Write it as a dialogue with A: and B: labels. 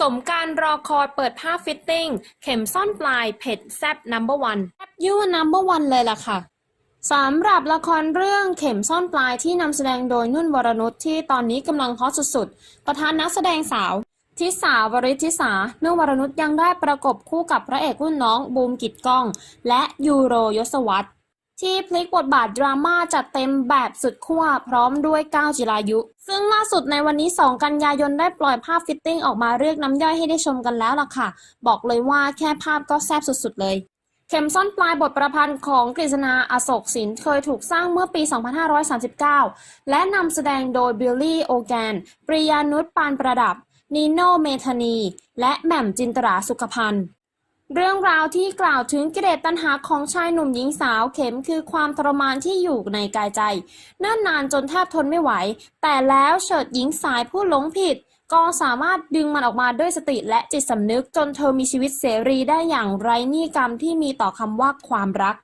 A: สมการรอคอยเปิดภาฟิตติ้ง เข็มซ่อนปลายเผ็ดแซบนัมเบอร์วันแซบยั่วนัมเบอร์วันเลยล่ะค่ะสำหรับละครเรื่องเข็มซ่อนปลายที่นำแสดงโดยนุ่นวรนุชที่ตอนนี้กำลังฮอตสุดๆ ประธานนักแสดงสาว ทิสาวริธิสานุ่นวรนุชยังได้ประกบคู่กับพระเอกรุ่นน้องบูมกิตก้อง และยูโรยศวรร ที่พลิกบทบาทดราม่าจัดเต็มแบบสุดขั้วพร้อมด้วยก้าวจิรายุ ซึ่งล่าสุดในวันนี้ 2 กันยายนได้ปล่อยภาพฟิตติ้งออกมาเรียกน้ำย่อยให้ได้ชมกันแล้วล่ะค่ะ บอกเลยว่าแค่ภาพก็แซ่บสุดๆเลย เข็มซ่อนปลายบทประพันธ์ของกฤษณาอโศกสินเคยถูกสร้างเมื่อปี 2539 และนำแสดงโดยบิลลี่โอแกน ปริยานุชปานประดับ นีโนเมธานี และแหม่มจินตราสุขพันธ์ เรื่องราวที่กล่าวถึงกิเลสตัณหาของชายหนุ่มหญิงสาวเข็มคือความทรมานที่อยู่ในกายใจเนิ่นนานจนแทบทนไม่ไหว แต่แล้วเฉิดหญิงสายผู้หลงผิด ก็สามารถดึงมันออกมาด้วยสติและจิตสำนึกจนเธอมีชีวิตเสรีได้อย่างไร้นี่กรรมที่มีต่อคำว่าความรัก